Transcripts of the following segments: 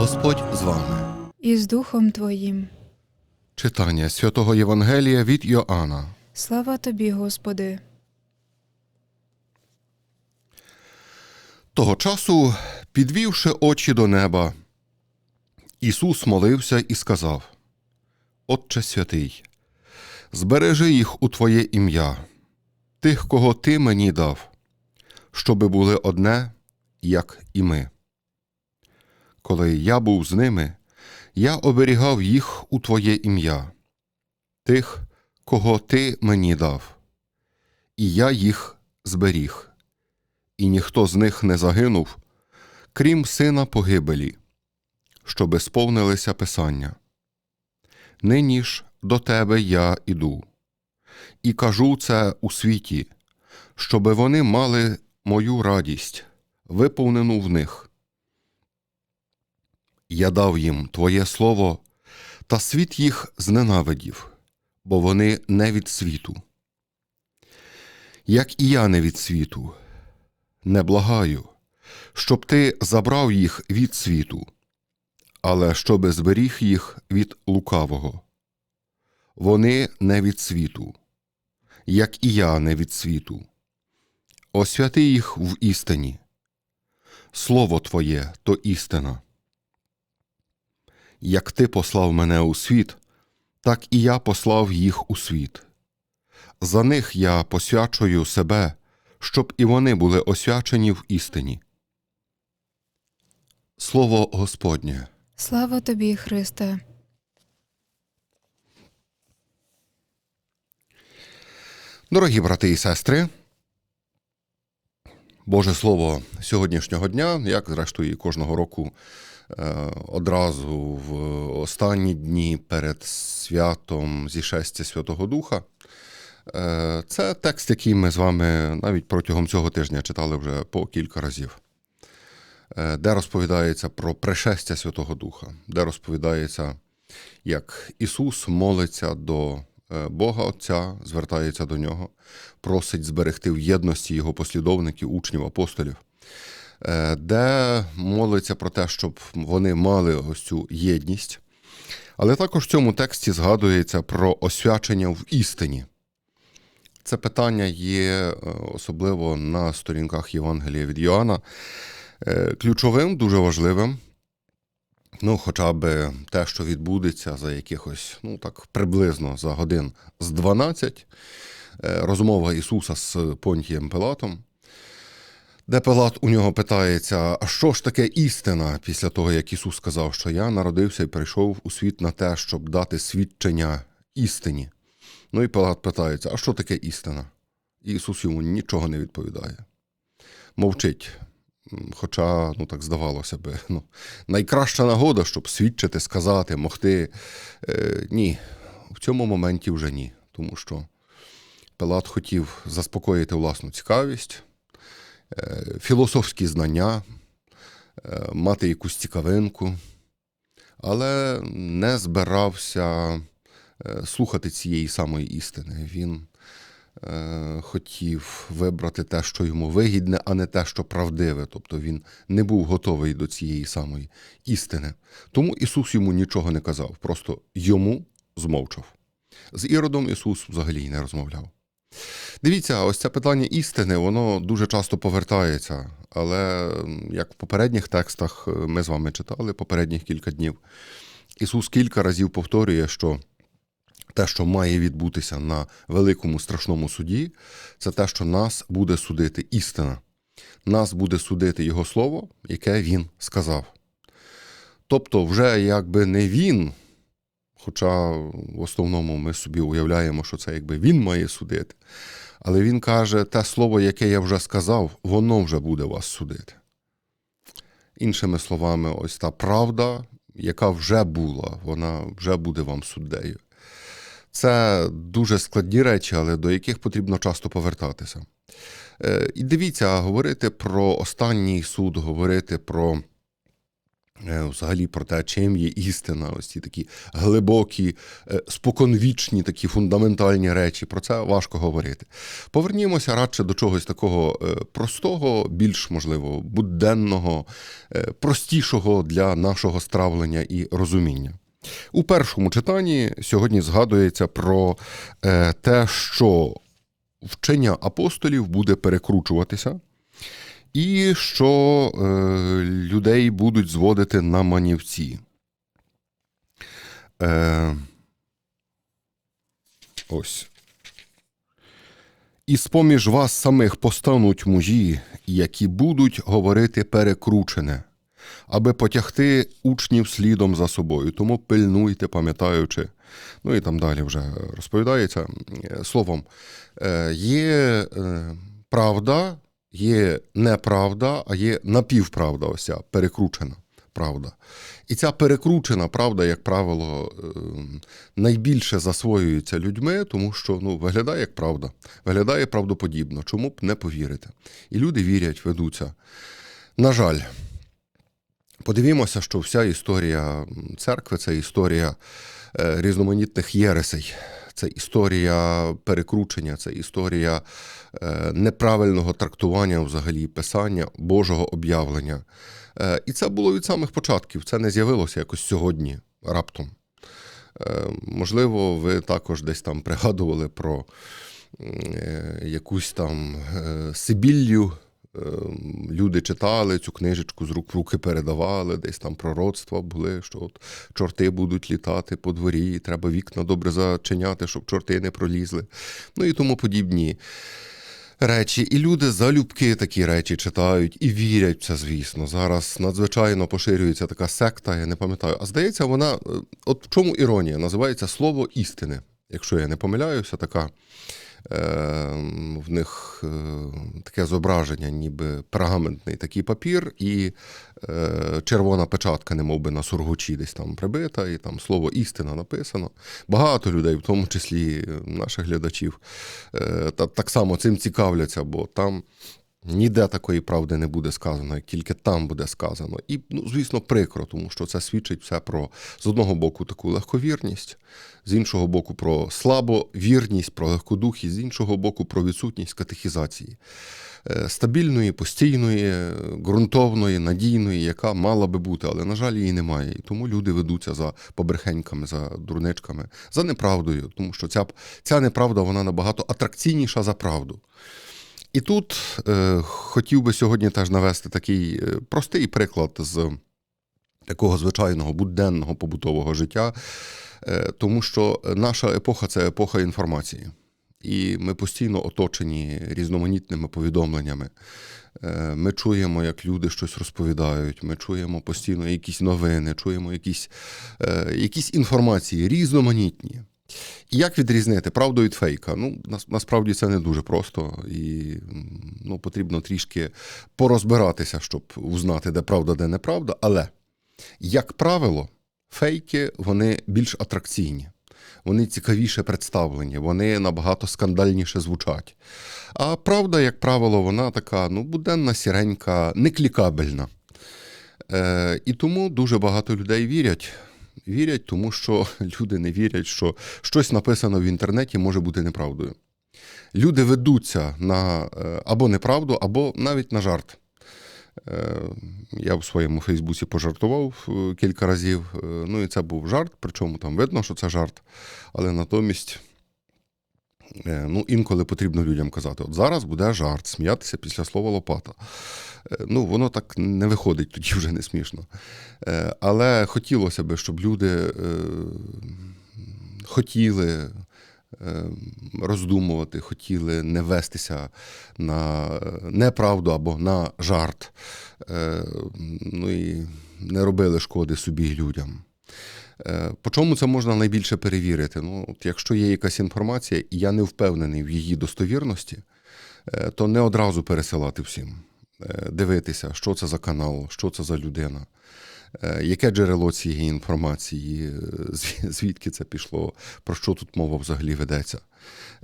Господь з вами. і з Духом Твоїм. Читання святого Євангелія від Йоанна. Слава тобі, Господи. Того часу, підвівши очі до неба, Ісус молився і сказав: Отче святий, збережи їх у Твоє ім'я, тих, кого Ти мені дав, щоби були одне, як і ми. Коли я був з ними, я оберігав їх у Твоє ім'я, тих, кого Ти мені дав, і я їх зберіг і ніхто з них не загинув, крім сина погибелі, щоби сповнилися Писання. Нині ж до тебе я іду, і кажу це у світі, щоби вони мали мою радість, виповнену в них. Я дав їм Твоє слово, та світ їх зненавидів, бо вони не від світу. Як і я не від світу, не благаю, щоб ти забрав їх від світу, але щоби зберіг їх від лукавого. Вони не від світу, як і я не від світу. Освяти їх в істині. Слово Твоє то істина. Як ти послав мене у світ, так і я послав їх у світ. За них я посвячую себе щоб і вони були освячені в істині. Слово Господнє. Слава тобі, Христе. Дорогі брати і сестри, Боже Слово сьогоднішнього дня, як зрештою і кожного року, одразу в останні дні перед святом зішестя Святого Духа. Е, Це текст, який ми з вами навіть протягом цього тижня читали вже по кілька разів, Е, де розповідається про пришестя Святого Духа, де розповідається, як Ісус молиться до е, Бога Отця, звертається до нього, просить зберегти в єдності Його послідовників, учнів, апостолів, е, де молиться про те, щоб вони мали ось цю єдність. Але також в цьому тексті згадується про освячення в істині. Це питання є е, особливо на сторінках Євангелія від Йоанна е, ключовим, дуже важливим. Ну, хоча б те, що відбудеться за якихось, ну так, приблизно за годин з 12, е, розмова Ісуса з Понтієм Пилатом, де Пилат у нього питається: а що ж таке істина після того, як Ісус сказав, що я народився і прийшов у світ на те, щоб дати свідчення істині. Ну і Пилат питається, а що таке істина? І Ісус йому нічого не відповідає. Мовчить. Хоча, ну так здавалося би, ну, найкраща нагода, щоб свідчити, сказати, могти. Е, ні, в цьому моменті вже ні. Тому що Пилат хотів заспокоїти власну цікавість, філософські знання, е, мати якусь цікавинку, але не збирався е, слухати цієї самої істини. Він е, хотів вибрати те, що йому вигідне, а не те, що правдиве. Тобто він не був готовий до цієї самої істини. Тому Ісус йому нічого не казав, просто йому змовчав. З Іродом Ісус взагалі не розмовляв. Дивіться, ось це питання істини, воно дуже часто повертається. Але як в попередніх текстах е, ми з вами читали попередніх кілька днів, Ісус кілька разів повторює, що те, що має відбутися на великому страшному суді, це те, що нас буде судити істина. Нас буде судити Його слово, яке Він сказав. Тобто, вже якби не він, хоча в основному ми собі уявляємо, що це якби він має судити. Але він каже, те слово, яке я вже сказав, воно вже буде вас судити. Іншими словами, ось та правда, яка вже була, вона вже буде вам суддею. Це дуже складні речі, але до яких потрібно часто повертатися. Е, І дивіться, говорити про останній суд, говорити про взагалі про те, чим є істина, ось ці такі глибокі, е, споконвічні, такі фундаментальні речі. Про це важко говорити. Повернімося радше до чогось такого е, простого, більш можливо, буденного, е, простішого для нашого стравлення і розуміння. У першому читанні сьогодні згадується про е, те, що вчення апостолів буде перекручуватися, і що е, людей будуть зводити на манівці. Е, ось. І з-поміж вас самих постануть мужі, які будуть говорити перекручене, аби потягти учнів слідом за собою. Тому пильнуйте, пам'ятаючи. Ну і там далі вже розповідається. Е, Словом, е, є е, правда, є неправда, а є напівправда, ось ця перекручена правда. І ця перекручена правда, як правило, е, найбільше засвоюється людьми, тому що ну, виглядає як правда, виглядає правдоподібно. Чому б не повірити? І люди вірять, ведуться. На жаль, подивімося, що вся історія церкви це історія е, різноманітних єресей. Це історія перекручення, це історія е, неправильного трактування взагалі писання, Божого об'явлення. Е, І це було від самих початків. Це не з'явилося якось сьогодні раптом. Е, Можливо, ви також десь там пригадували про якусь там Сибілью. Е, Люди читали цю книжечку з рук в руки передавали, десь там пророцтва були, що от чорти будуть літати по дворі, треба вікна добре зачиняти, щоб чорти не пролізли. Ну і тому подібні речі. І люди залюбки такі речі читають і вірять це, звісно. Зараз надзвичайно поширюється така секта, я не пам'ятаю. А здається, вона, е, от в чому іронія? Називається слово істини. Якщо я не помиляюся, така. Е, в них е, таке зображення, ніби пергаментний такий папір, і е, червона печатка, немов би на сургучі десь там прибита, і там слово істина написано. Багато людей, в тому числі наших глядачів, та, так само цим цікавляться, бо там. Ніде такої правди не буде сказано, як тільки там буде сказано. І, ну, звісно, прикро, тому що це свідчить все про з одного боку таку легковірність, з іншого боку, про слабовірність, про легкодухість, з іншого боку, про відсутність катехізації. Е, Стабільної, постійної, е, ґрунтовної, надійної, яка мала би бути, але, на жаль, її немає. І тому люди ведуться за побрехеньками, за дурничками, за неправдою, тому що ця, ця неправда вона набагато атракційніша за правду. І тут е, хотів би сьогодні теж навести такий е, простий приклад з такого звичайного буденного побутового життя, е, тому що наша епоха це епоха інформації. І ми постійно оточені різноманітними повідомленнями. Е, Ми чуємо, як люди щось розповідають, ми чуємо постійно якісь новини, чуємо якісь, е, якісь інформації різноманітні. І як відрізнити правду від фейка? Ну, насправді це не дуже просто, і ну, потрібно трішки порозбиратися, щоб узнати, де правда, де неправда. Але, як правило, фейки вони більш атракційні, вони цікавіше представлені, вони набагато скандальніше звучать. А правда, як правило, вона така ну, буденна, сіренька, неклікабельна. Е, і тому дуже багато людей вірять. Вірять, тому що люди не вірять, що щось написано в інтернеті може бути неправдою. Люди ведуться на е, або неправду, або навіть на жарт. Е, Я в своєму Фейсбуці пожартував е, кілька разів. Ну і це був жарт, причому там видно, що це жарт. Але натомість, ну, інколи потрібно людям казати: от зараз буде жарт, сміятися після слова лопата. Е, Ну, воно так не виходить, тоді вже не смішно. Е, Але хотілося б, щоб люди е, хотіли е, роздумувати, хотіли не вестися на е, неправду або на жарт. Е, Ну і не робили шкоди собі людям. Е, По чому це можна найбільше перевірити? Ну, от якщо є якась інформація, і я не впевнений в її достовірності, е, то не одразу пересилати всім. Е, Дивитися, що це за канал, що це за людина. Е, Яке джерело цієї інформації, е, звідки це пішло, про що тут мова взагалі ведеться?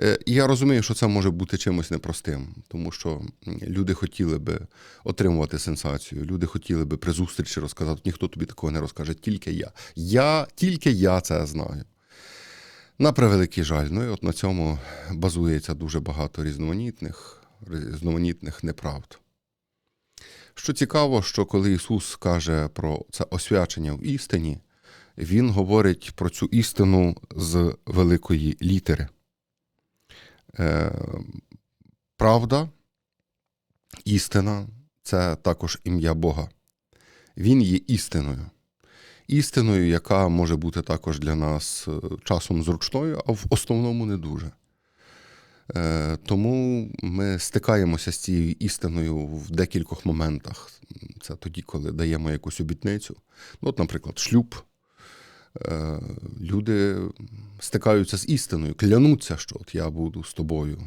Е, я розумію, що це може бути чимось непростим, тому що люди хотіли би отримувати сенсацію, люди хотіли би при зустрічі розказати, ніхто тобі такого не розкаже, тільки я. Я, тільки я це знаю. На превеликий жаль. Ну і от на цьому базується дуже багато різноманітних, різноманітних неправд. Що цікаво, що коли Ісус каже про це освячення в істині, Він говорить про цю істину з великої літери. Е, правда, істина це також ім'я Бога. Він є істиною. Істиною, яка може бути також для нас е, часом зручною, а в основному не дуже. Е, Тому ми стикаємося з цією істиною в декількох моментах. Це тоді, коли даємо якусь обітницю. Ну, от, наприклад, шлюб. Е, Люди стикаються з істиною, клянуться, що от я буду з тобою.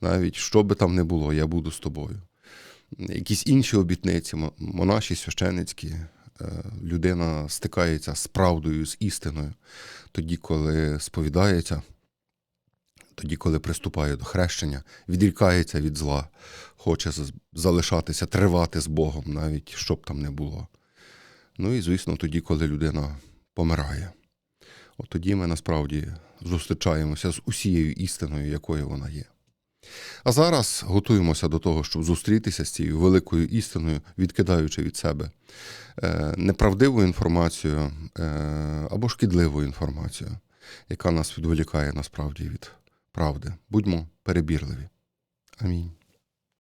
Навіть що би там не було, я буду з тобою. Якісь інші обітниці, монаші, священицькі, е, людина стикається з правдою, з істиною, тоді, коли сповідається, тоді, коли приступає до хрещення, відрікається від зла, хоче залишатися, тривати з Богом, навіть що б там не було. Ну і, звісно, тоді, коли людина помирає. От тоді ми насправді зустрічаємося з усією істиною, якою вона є. А зараз готуємося до того, щоб зустрітися з цією великою істиною, відкидаючи від себе е, неправдиву інформацію е, або шкідливу інформацію, яка нас відволікає насправді від правди. Будьмо перебірливі. Амінь.